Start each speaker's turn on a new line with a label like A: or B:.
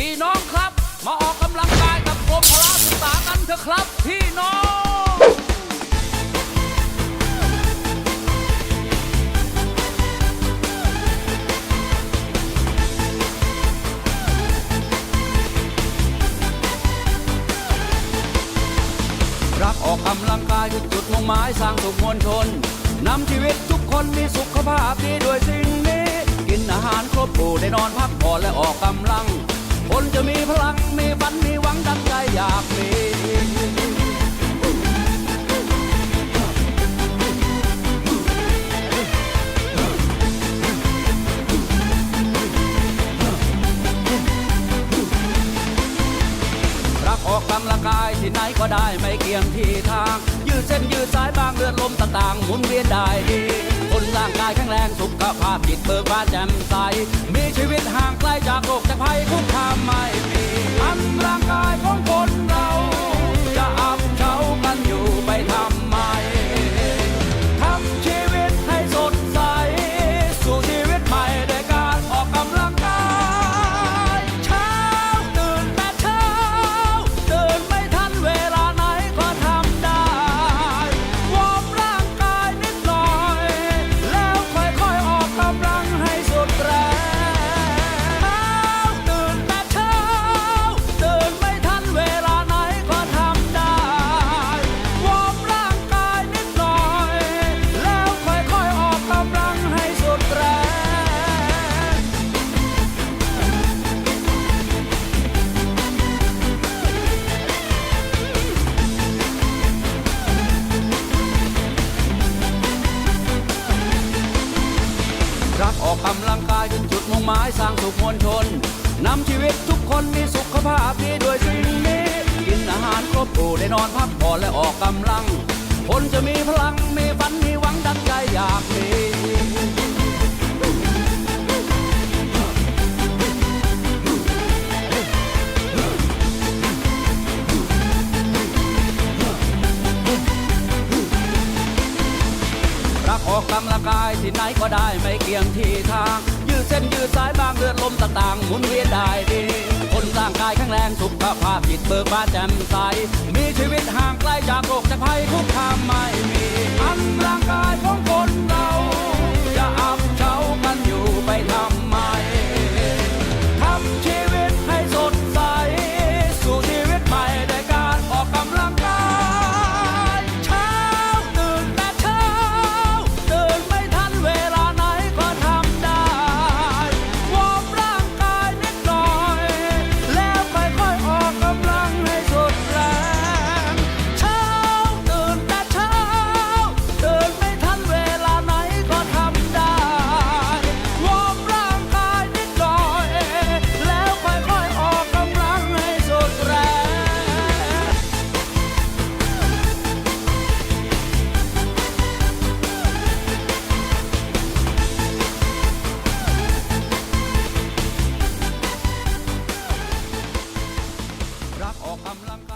A: พี่น้องครับ มาออกกำลังกายกับผมพละศึกษากันเถอะครับ พี่น้องรักออกกำลังกายคือจุดมุ่งหมายสร้างสุขมวลชนนำชีวิตทุกคนมีสุขภาพดีด้วยสิ่งนี้ กินอาหารครบถ้วนได้นอนพักผ่อนและออกกำลัง จะมีพลังมีฝันมีหวังดังใจอยากมีรักออกกำลังกายที่ไหนก็ได้ไม่เกี่ยงที่ทาง ยืดเส้นยืดสายบางเลือดลมต่างๆหมุนเวียนได้ดีคนร่างกายแข็งแรงสุขภาพจิตเบิกบานแจ่ม ออกกำลังกายจนจุดมุ่งหมายสร้างสุขมวลชนนำชีวิตทุกคนมีสุขภาพดีด้วยสิ่งนี้ กินอาหารครบถ้วนได้นอนพักผ่อนและออกกำลัง คนจะมีพลังมีฝัน กายที่ไหนก็ได้ไม่เกี่ยงที่ทาง ยืดเส้นยืดสายบางเลือดลมต่างๆหมุนเวียนได้ดี คนร่างกายแข็งแรงสุขภาพจิตเบิกบานแจ่มใส มีชีวิตห่างไกลจากโรคจากภัยคุกคามไม่มีอันร่างกายของคน กำลังกา